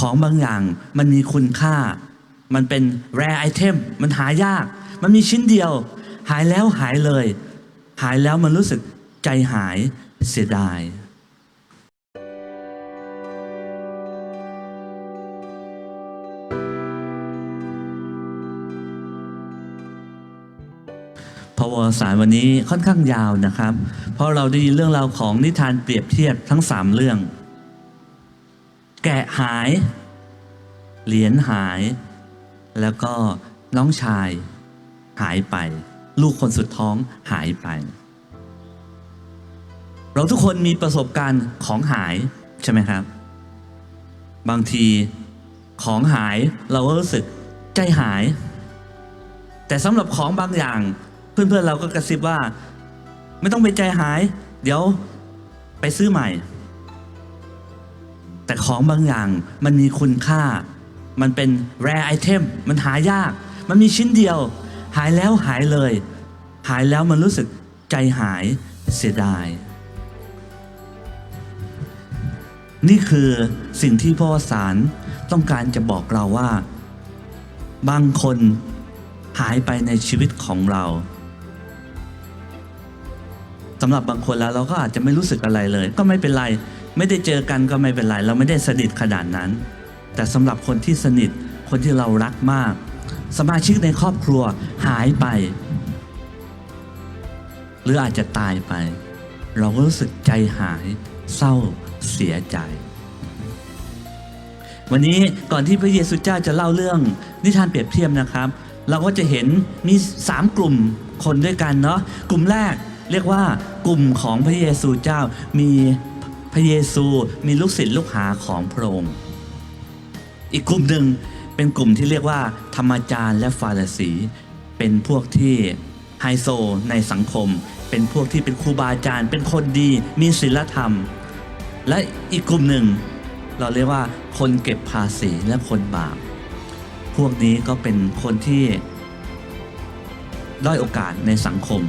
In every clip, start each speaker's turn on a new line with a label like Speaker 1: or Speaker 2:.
Speaker 1: ของบางอย่างมันมีคุณค่า มันเป็น rare item มันหายาก มันมีชิ้นเดียว หายแล้วหายเลย หายแล้วมันรู้สึกใจหายเสียดายพระวารสารวันนี้ค่อนข้างยาวนะครับ เพราะเราได้ยินเรื่องราวของนิทานเปรียบเทียบทั้งสามเรื่อง แกะหาย เหรียญหาย แล้วก็น้องชายหายไป ลูกคนสุดท้องหายไป เราทุกคนมีประสบการณ์ของหายใช่ไหมครับ บางทีของหายเราก็รู้สึกใจหาย แต่สำหรับของบางอย่าง เพื่อนๆเราก็กระซิบว่า ไม่ต้องไปใจหาย เดี๋ยวไปซื้อใหม่ แต่ของบางอย่างมันมีคุณค่า มันเป็น rare item มันหายาก มันมีชิ้นเดียว หายแล้วหายเลย หายแล้วมันรู้สึกใจหายเสียดาย นี่คือสิ่งที่พ่อสารต้องการจะบอกเราว่า บางคนหายไปในชีวิตของเราสำหรับบางคนแล้วเราก็อาจจะไม่รู้สึกอะไรเลย ก็ไม่เป็นไร ไม่ได้เจอกันก็ไม่เป็นไร เราไม่ได้สนิทขนาดนั้น แต่สำหรับคนที่สนิทคนที่เรารักมาก สมาชิกในครอบครัวหายไป หรืออาจจะตายไป เราก็รู้สึกใจหาย เศร้าเสียใจ วันนี้ก่อนที่พระเยซูเจ้าจะเล่าเรื่องนิทานเปรียบเทียบนะครับ เราก็จะเห็นมีสามกลุ่มคนด้วยกันเนาะกลุ่มแรกเรียกว่ากลุ่มของพระเยซูเจ้ามี พระเยซูมีลูกศิษย์ลูกหาของพระองค์ อีกกลุ่มหนึ่งเป็นกลุ่มที่เรียกว่า ธรรมจารย์และฟาริสี เป็นพวกที่ไฮโซในสังคม เป็นพวกที่เป็นครูบาอาจารย์ เป็นคนดีมีศีลธรรม และอีกกลุ่มหนึ่ง เราเรียกว่าคนเก็บภาษีและคนบาป พวกนี้ก็เป็นคนที่ด้อยโอกาสในสังคม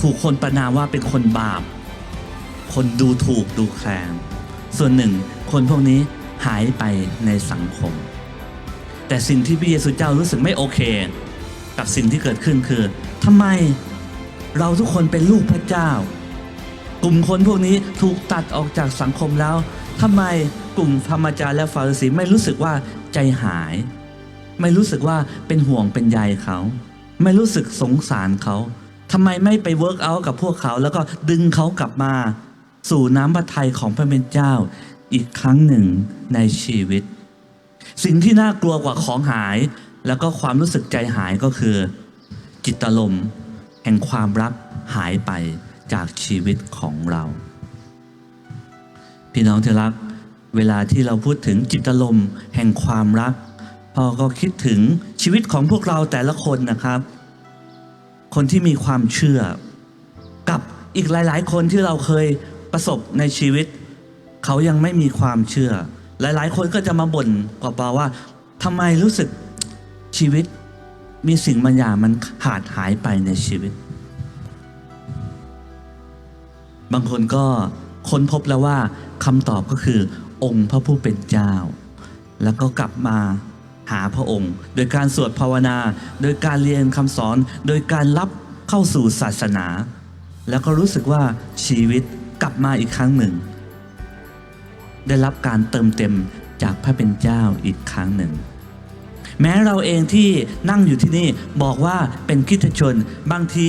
Speaker 1: ถูกคนประนามว่าเป็นคนบาป คนดูถูกดูแคลนส่วนหนึ่ง คนพวกนี้หายไปในสังคม แต่สิ่งที่พระเยซูเจ้ารู้สึกไม่โอเค กับสิ่งที่เกิดขึ้นคือทำไมเราทุกคนเป็นลูกพระเจ้า กลุ่มคนพวกนี้ถูกตัดออกจากสังคมแล้วทำไมกลุ่มธรรมจารและฟาริสีไม่รู้สึกว่าใจหาย ไม่รู้สึกว่าเป็นห่วงเป็นใยเขา ไม่รู้สึกสงสารเขาทำไมไม่ไปเวิร์กอักับพวกเขา แล้วก็ดึงเขากลับมา สู่น้ำพระทัยของพระเป็นเจ้าอีกครั้งหนึ่งในชีวิต สิ่งที่น่ากลัวกว่าของหาย แล้วก็ความรู้สึกใจหายก็คือ จิตลมแห่งความรักหายไปจากชีวิตของเรา พี่น้องที่รัก เวลาที่เราพูดถึงจิตลมแห่งความรักพ่อก็คิดถึงชีวิตของพวกเราแต่ละคนนะครับ คนที่มีความเชื่อ กับอีกหลาย ๆ คนที่เราเคย ประสบในชีวิต เขายังไม่มีความเชื่อ หลาย ๆ คนก็จะมาบ่นกว่าว่าทำไมรู้สึกชีวิตมีสิ่งบางอย่างมันขาดหายไปในชีวิต บางคนก็ค้นพบแล้วว่าคำตอบก็คือ องค์พระผู้เป็นเจ้า แล้วก็กลับมาหาพระองค์ โดยการสวดภาวนา โดยการเรียนคำสอน โดยการรับเข้าสู่ศาสนา แล้วก็รู้สึกว่าชีวิต บมาอีกครั้งหนึ่ง ได้รับการเติมเต็มจากพระเป็นเจ้าอีกครั้งหนึ่ง แม้เราเองที่นั่งอยู่ที่นี่บอกว่าเป็นคริสตชน บางที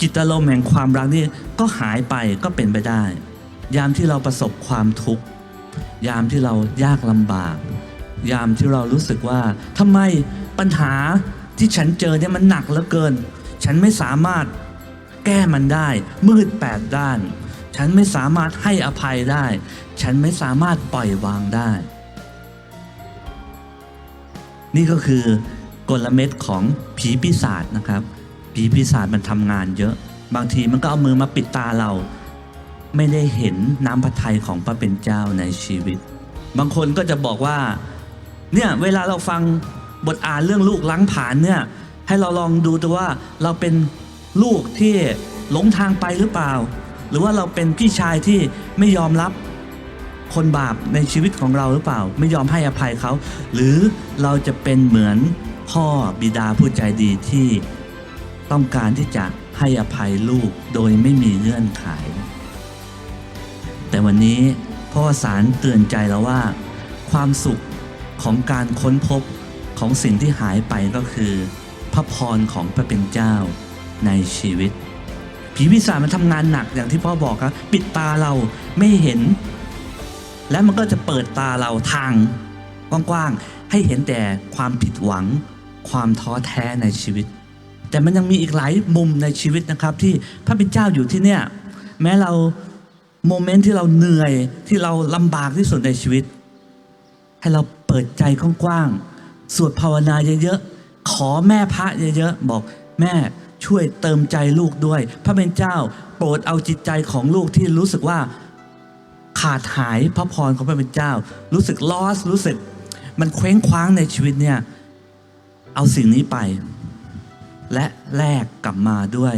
Speaker 1: จิตอารมณ์แห่งความรักนี่ก็หายไปก็เป็นไปได้ ยามที่เราประสบความทุกข์ ยามที่เรายากลำบาก ยามที่เรารู้สึกว่าทำไมปัญหาที่ฉันเจอเนี่ยมันหนักเหลือเกิน ฉันไม่สามารถแก้มันได้มืดแปดด้าน ฉันไม่สามารถให้อภัยได้ ฉันไม่สามารถปล่อยวางได้ นี่ก็คือกลเม็ดของผีปีศาจนะครับ ผีปีศาจมันทำงานเยอะ บางทีมันก็เอามือมาปิดตาเรา ไม่ได้เห็นน้ำพระทัยของพระเป็นเจ้าในชีวิต บางคนก็จะบอกว่า เนี่ยเวลาเราฟังบทอ่านเรื่องลูกล้างผาญเนี่ย ให้เราลองดูตัวว่าเราเป็นลูกที่หลงทางไปหรือเปล่า หรือว่าเราเป็นพี่ชายที่ไม่ยอมรับคนบาปในชีวิตของเราหรือเปล่า ไม่ยอมให้อภัยเขา หรือเราจะเป็นเหมือนพ่อบิดาผู้ใจดีที่ต้องการที่จะให้อภัยลูกโดยไม่มีเงื่อนไข แต่วันนี้พ่อสารเตือนใจเราว่า ความสุขของการค้นพบของสิ่งที่หายไปก็คือ พระพรของพระเป็นเจ้าในชีวิต ผีวิสามันทำงานหนักอย่างที่พ่อบอกครับ ปิดตาเราไม่เห็น และมันก็จะเปิดตาเราทางกว้างๆให้เห็นแต่ความผิดหวัง ความท้อแท้ในชีวิต แต่มันยังมีอีกหลายมุมในชีวิตนะครับ ที่พระเป็นเจ้าอยู่ที่เนี่ย แม้เราโมเมนต์ที่เราเหนื่อยที่เราลำบากที่สุดในชีวิต ให้เราเปิดใจกว้างๆสวดภาวนาเยอะๆขอแม่พระเยอะๆบอกแม่ ช่วยเติมใจลูกด้วย พระเป็นเจ้าโปรดเอาจิตใจของลูกที่รู้สึกว่าขาดหายพระพรของพระเป็นเจ้า รู้สึกลอสรู้สึกมันเคว้งคว้างในชีวิตเนี่ย เอาสิ่งนี้ไป และแลกกลับมาด้วย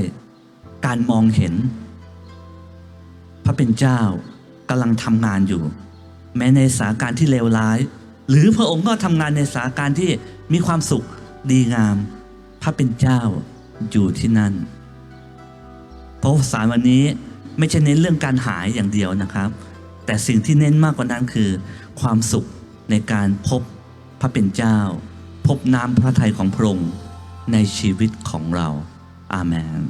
Speaker 1: การมองเห็น พระเป็นเจ้ากำลังทำงานอยู่ แม้ในสถานการณ์ที่เลวร้าย หรือพระองค์ก็ทำงานในสถานการณ์ที่มีความสุขดีงาม พระเป็นเจ้า อยู่ที่นั่น เพราะสารวันนี้ไม่ใช่เน้นเรื่องการหายอย่างเดียวนะครับ แต่สิ่งที่เน้นมากกว่านั้นคือ ความสุขในการพบพระเป็นเจ้า พบน้ำพระทัยของพระองค์ในชีวิตของเรา อาเมน